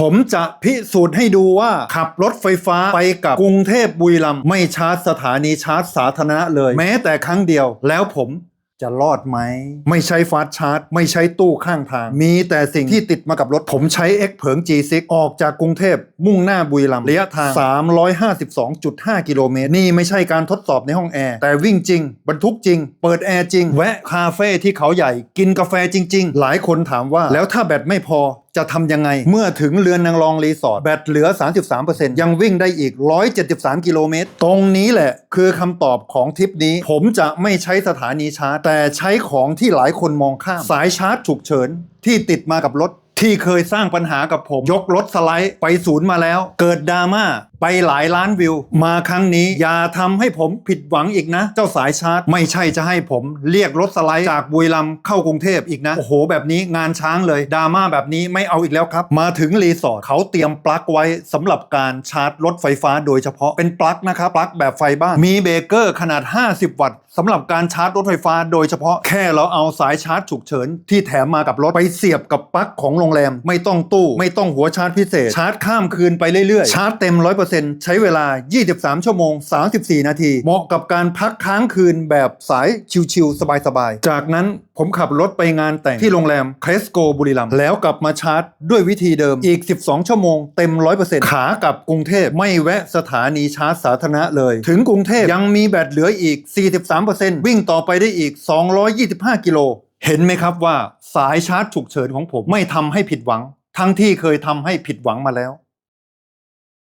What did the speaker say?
ผมจะพิสูจน์ให้ดูว่าขับรถไฟฟ้าไปกับกรุงเทพบุรีรัมย์ไม่ชาร์จสถานีชาร์จสาธารณะเลย แม้แต่ครั้งเดียว แล้วผมจะรอดไหม ไม่ใช้ฟาสชาร์จ ไม่ใช้ตู้ข้างทาง มีแต่สิ่งที่ติดมากับรถ ผมใช้ X เผิง G6 ออกจากกรุงเทพมุ่งหน้าบุรีรัมย์ระยะทาง 352.5 กิโลเมตร นี่ไม่ใช่การทดสอบในห้องแอร์ แต่วิ่งจริง บรรทุกจริง เปิดแอร์จริง แวะคาเฟ่ที่เขาใหญ่ กินกาแฟจริง ๆ หลายคนถามว่า แล้วถ้าแบตไม่พอจะทำยังไง เมื่อถึงเรือนนางรองรีสอร์ทแบตเหลือ 33%ยังวิ่งได้อีก 173 กิโลเมตร ตรงนี้แหละคือคำตอบของทริปนี้ ผมจะไม่ใช้สถานีชาร์จ แต่ใช้ของที่หลายคนมองข้าม สายชาร์จฉุกเฉินที่ติดมากับรถ ที่เคยสร้างปัญหากับผม ยกรถสไลด์ไปศูนย์มาแล้ว เกิดดราม่าไปหลายล้านวิว มาครั้งนี้อย่าทำให้ผมผิดหวังอีกนะ เจ้าสายชาร์จ ไม่ใช่จะให้ผมเรียกรถสไลด์จากบุรีรัมย์เข้ากรุงเทพอีกนะ โอ้โห แบบนี้งานช้างเลยดราม่าแบบนี้ไม่เอาอีกแล้วครับ มาถึงรีสอร์ทเขาเตรียมปลั๊กไว้สำหรับการชาร์จรถไฟฟ้าโดยเฉพาะเป็นปลั๊กนะครับปลั๊กแบบไฟบ้านมีเบเกอร์ขนาด 50 วัตต์ สำหรับการชาร์จรถไฟฟ้า โดยเฉพาะแค่เราเอาสายชาร์จฉุกเฉินที่แถมมากับรถไปเสียบกับปลั๊กของโรงแรม ไม่ต้องตู้ ไม่ต้องหัวชาร์จพิเศษ ชาร์จข้ามคืนไปเรื่อยๆ ชาร์จเต็ม 100%ใช้เวลา 23 ชั่วโมง 34 นาที เหมาะกับการพักค้างคืนแบบสายชิวๆสบายๆ จากนั้น ผมขับรถไปงานแต่งที่โรงแรมเครสโกบุรีรัมย์แล้วกลับมาชาร์จด้วยวิธีเดิมอีก 12 ชั่วโมงเต็ม 100%ขากลับกรุงเทพไม่แวะสถานีชาร์จสาธารณะเลย ถึงกรุงเทพยังมีแบตเหลืออีก 43%วิ่งต่อไปได้อีก 225 กิโล เห็นไหมครับว่าสายชาร์จฉุกเฉินของผมไม่ทำให้ผิดหวัง ทั้งที่เคยทำให้ผิดหวังมาแล้ว